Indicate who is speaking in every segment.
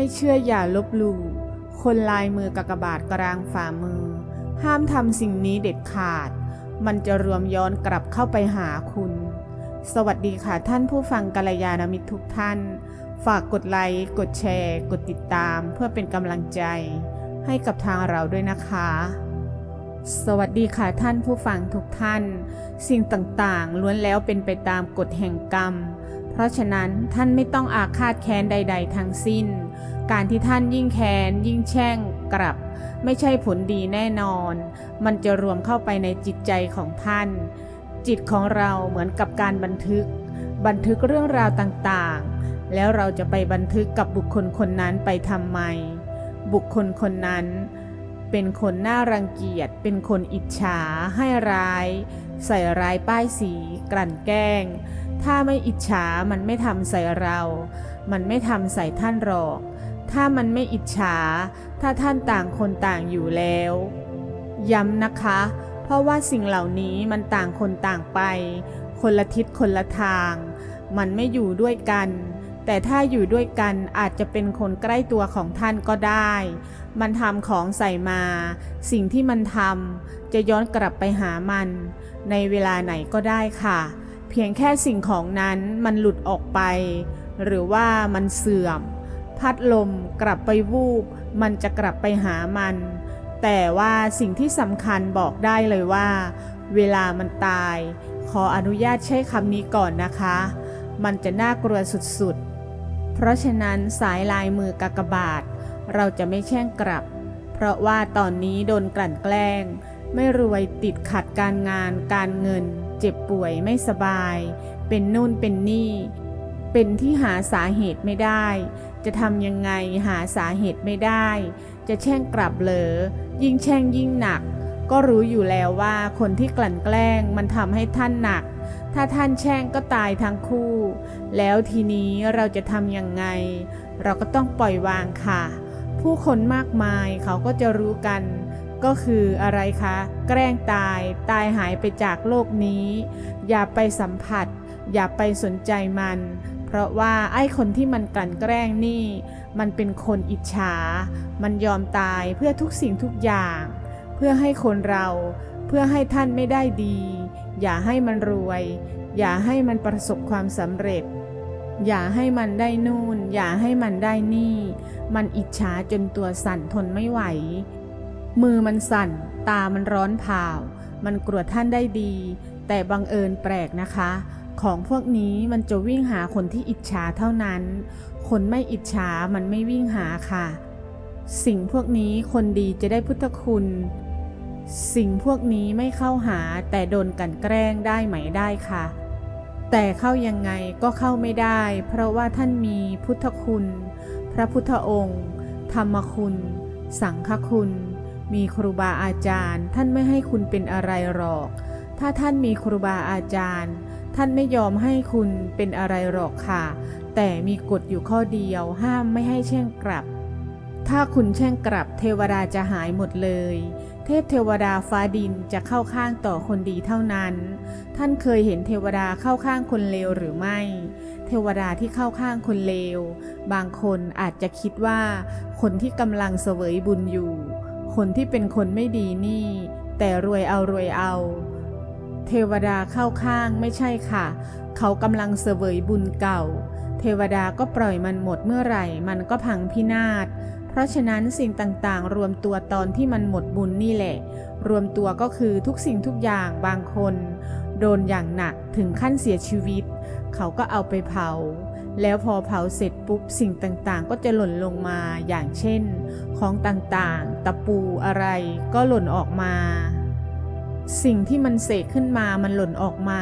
Speaker 1: ไม่เชื่ออย่าลบหลู่คนลายมือกากบาทกลางฝ่ามือ ห้ามทำสิ่งนี้เด็ดขาด มันจะรวมย้อนกลับเข้าไปหาคุณ สวัสดีค่ะท่านผู้ฟังกัลยาณมิตรทุกท่าน ฝากกดไลค์ กดแชร์ กดติดตาม เพื่อเป็นกำลังใจ ให้กับทางเราด้วยนะคะ สวัสดีค่ะท่านผู้ฟังทุกท่าน สิ่งต่างๆ ล้วนแล้วเป็นไปตามกฎแห่งกรรม ราะฉะนั้นท่านไม่ต้องอาฆาตแค้นใด ๆ ทั้งสิ้น การที่ท่านยิ่งแค้นยิ่งแช่งกลับ ไม่ใช่ผลดีแน่นอน มันจะรวมเข้าไปในจิตใจของท่าน จิตของเราเหมือนกับการบันทึก บันทึกเรื่องราวต่างๆ แล้วเราจะไปบันทึกกับบุคคลคนนั้นไปทำไม บุคคลคนนั้นเป็นคนน่ารังเกียจ เป็นคนอิจฉา ให้ร้าย ใส่ร้ายป้ายสี กลั่นแกล้ง ถ้าไม่อิจฉามันไม่ทำใส่เรา มันไม่ทำใส่ท่านหรอก ถ้ามันไม่อิจฉา ถ้าท่านต่างคนต่างอยู่แล้ว ย้ำนะคะ เพราะว่าสิ่งเหล่านี้มันต่างคนต่างไป คนละทิศคนละทาง มันไม่อยู่ด้วยกัน แต่ถ้าอยู่ด้วยกันอาจจะเป็นคนใกล้ตัวของท่านก็ได้ มันทำของใส่มา สิ่งที่มันทำจะย้อนกลับไปหามัน ในเวลาไหนก็ได้ค่ะ เพียงแค่สิ่งของนั้นมันหลุดออกไป หรือว่ามันเสื่อม พัดลมกลับไปวูบ มันจะกลับไปหามัน แต่ว่าสิ่งที่สำคัญบอกได้เลยว่า เวลามันตาย ขออนุญาตใช้คำนี้ก่อนนะคะ มันจะน่ากลัวสุดๆ เพราะฉะนั้นสายลายมือกากบาท เราจะไม่แช่งกลับ เพราะว่าตอนนี้โดนกลั่นแกล้ง ไม่รวยติดขัดการงานการเงิน เจ็บป่วยไม่สบาย เป็นนู่นเป็นนี่ เป็นที่หาสาเหตุไม่ได้ จะทำยังไงหาสาเหตุไม่ได้ จะแช่งกลับเหลอ ยิ่งแช่งยิ่งหนัก ก็รู้อยู่แล้วว่าคนที่กลั่นแกล้งมันทำให้ท่านหนัก ถ้าท่านแช่งก็ตายทั้งคู่ แล้วทีนี้เราจะทำยังไง เราก็ต้องปล่อยวางค่ะ ผู้คนมากมายเขาก็จะรู้กัน ก็คืออะไรคะ แกล้งตายตายหายไปจากโลกนี้ อย่าไปสัมผัส อย่าไปสนใจมัน เพราะว่าไอ้คนที่มันกลั่นแกล้งนี่ มันเป็นคนอิจฉา มันยอมตายเพื่อทุกสิ่งทุกอย่าง เพื่อให้คนเราเพื่อให้ท่านไม่ได้ดี อย่าให้มันรวย อย่าให้มันประสบความสำเร็จ อย่าให้มันได้นู่น อย่าให้มันได้นี่ มันอิจฉาจนตัวสั่นทนไม่ไหว มือมันสั่น ตามันร้อนเผามันกลัวท่านได้ดี แต่บังเอิญแปลกนะคะ ของพวกนี้มันจะวิ่งหาคนที่อิจฉาเท่านั้น คนไม่อิจฉามันไม่วิ่งหาค่ะ สิ่งพวกนี้คนดีจะได้พุทธคุณ สิ่งพวกนี้ไม่เข้าหาแต่โดนกันแกล้งได้ไหมได้ค่ะ แต่เข้ายังไงก็เข้าไม่ได้ เพราะว่าท่านมีพุทธคุณ พระพุทธองค์ ธรรมคุณ สังฆคุณ มีครูบาอาจารย์ ท่านไม่ให้คุณเป็นอะไรหรอก ถ้าท่านมีครูบาอาจารย์ ท่านไม่ยอมให้คุณเป็นอะไรหรอกค่ะ แต่มีกฎอยู่ข้อเดียวห้ามไม่ให้แช่งกลับ ถ้าคุณแช่งกลับ เทวดาจะหายหมดเลย เทพเทวดาฟ้าดินจะเข้าข้างต่อคนดีเท่านั้น ท่านเคยเห็นเทวดาเข้าข้างคนเลวหรือไม่เทวดาที่เข้าข้างคนเลว บางคนอาจจะคิดว่า คนที่กำลังเสวยบุญอยู่ คนที่เป็นคนไม่ดีนี่ แต่รวยเอารวยเอา เทวดาเข้าข้างไม่ใช่ค่ะ เขากำลังเสวยบุญเก่า เทวดาก็ปล่อยมันหมดเมื่อไหร่ มันก็พังพินาศเพราะฉะนั้นสิ่งต่างๆ รวมตัวตอนที่มันหมดบุญนี่แหละ รวมตัวก็คือทุกสิ่งทุกอย่างบางคน โดนอย่างหนักถึงขั้นเสียชีวิต เขาก็เอาไปเผา แล้วพอเผาเสร็จปุ๊บสิ่งต่างๆ ก็จะหล่นลงมาอย่างเช่น ของต่างๆ ตะปูอะไรก็หล่นออกมา สิ่งที่มันเสกขึ้นมามันหล่นออกมา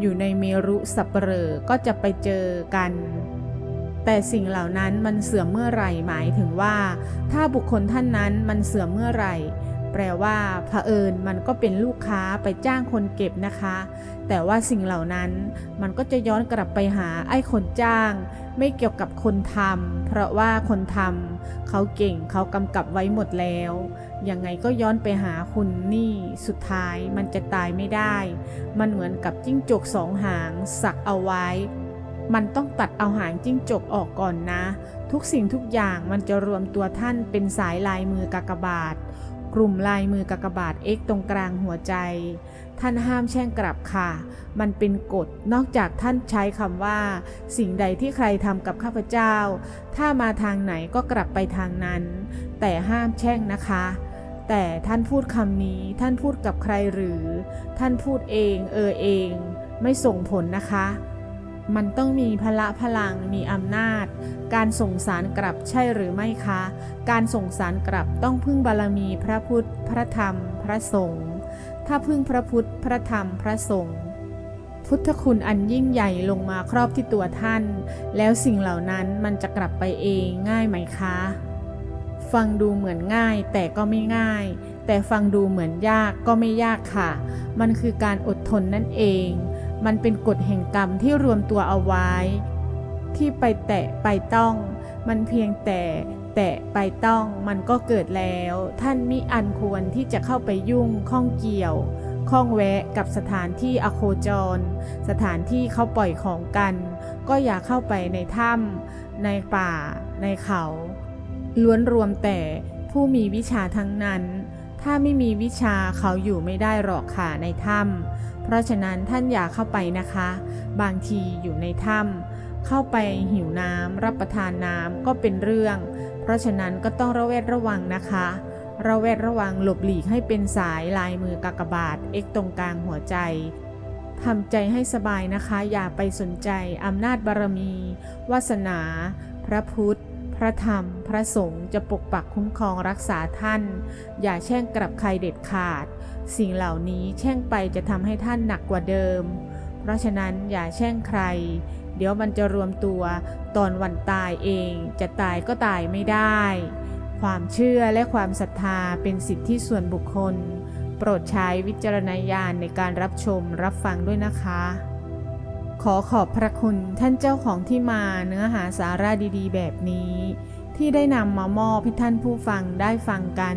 Speaker 1: อยู่ในเมรุสัปเหร่อก็จะไปเจอกันแต่สิ่งเหล่านั้นมันเสื่อมเมื่อไหร่หมายถึงว่า ถ้าบุคคลท่านนั้นมันเสื่อมเมื่อไหร่ แปลว่าเผอิญมันก็เป็นลูกค้าไปจ้างคนเก็บนะคะ แต่ว่าสิ่งเหล่านั้นมันก็จะย้อนกลับไปหาไอ้คนจ้าง ไม่เกี่ยวกับคนทำเพราะว่าคนทำเขาเก่งเขากำกับไว้หมดแล้ว ยังไงก็ย้อนไปหาคุณนี่สุดท้ายมันจะตายไม่ได้ มันเหมือนกับจิ้งจกสองหาง สักเอาไว้ มันต้องตัดเอาหางจิ้งจกออกก่อนนะ ทุกสิ่งทุกอย่างมันจะรวมตัวท่านเป็นสายลายมือกากบาท กลุ่มลายมือกากบาท X ตรงกลางหัวใจ ท่านห้ามแช่งกลับค่ะ มันเป็นกฎ นอกจากท่านใช้คำว่า สิ่งใดที่ใครทำกับข้าพเจ้า ถ้ามาทางไหนก็กลับไปทางนั้น แต่ห้ามแช่งนะคะ แต่ท่านพูดคำนี้ ท่านพูดกับใครหรือ ท่านพูดเอง เออเอง ไม่ส่งผลนะคะ มันต้องมีพละพลังมีอำนาจ การส่งสารกลับใช่หรือไม่คะ การส่งสารกลับต้องพึ่งบารมีพระพุทธ พระธรรม พระสงฆ์ถ้าพึ่งพระพุทธ พระธรรม พระสงฆ์พุทธคุณอันยิ่งใหญ่ลงมาครอบที่ตัวท่าน แล้วสิ่งเหล่านั้นมันจะกลับไปเองง่ายไหมคะ ฟังดูเหมือนง่ายแต่ก็ไม่ง่าย แต่ฟังดูเหมือนยากก็ไม่ยากค่ะ มันคือการอดทนนั่นเอง มันเป็นกฎแห่งกรรมที่รวมตัวเอาไว้ ที่ไปแตะไปต้อง มันเพียงแต่แตะไปต้องมันก็เกิดแล้ว ท่านมิอันควรที่จะเข้าไปยุ่งข้องเกี่ยวข้องแวะกับสถานที่อโคจร สถานที่เขาปล่อยของกัน ก็อย่าเข้าไปในถ้ำในป่า ในเขา ล้วนรวมแต่ผู้มีวิชาทั้งนั้น ถ้าไม่มีวิชาเขาอยู่ไม่ได้หรอกค่ะในถ้ำ เพราะฉะนั้นท่านอย่าเข้าไปนะคะ บางทีอยู่ในถ้ำเข้าไปหิวน้ำรับประทานน้ำก็เป็นเรื่อง เพราะฉะนั้นก็ต้องระแวดระวังนะคะระแวดระวังหลบหลีกให้เป็นสายลายมือกากบาทเอ็กตรงกลางหัวใจทำใจให้สบายนะคะ อย่าไปสนใจอำนาจบารมี วาสนา พระพุทธ พระธรรม พระสงฆ์จะปกปักคุ้มครองรักษาท่าน อย่าแช่งกลับใครเด็ดขาด สิ่งเหล่านี้แช่งไปจะทำให้ท่านหนักกว่าเดิม เพราะฉะนั้นอย่าแช่งใคร เดี๋ยวมันจะรวมตัวตอนวันตายเอง จะตายก็ตายไม่ได้ ความเชื่อและความศรัทธาเป็นสิทธิส่วนบุคคล โปรดใช้วิจารณญาณในการรับชมรับฟังด้วยนะคะ ขอขอบพระคุณท่านเจ้าของที่มาเนื้อหาสาระดีๆ แบบนี้ ที่ได้นำมามอบให้ท่านผู้ฟังได้ฟังกัน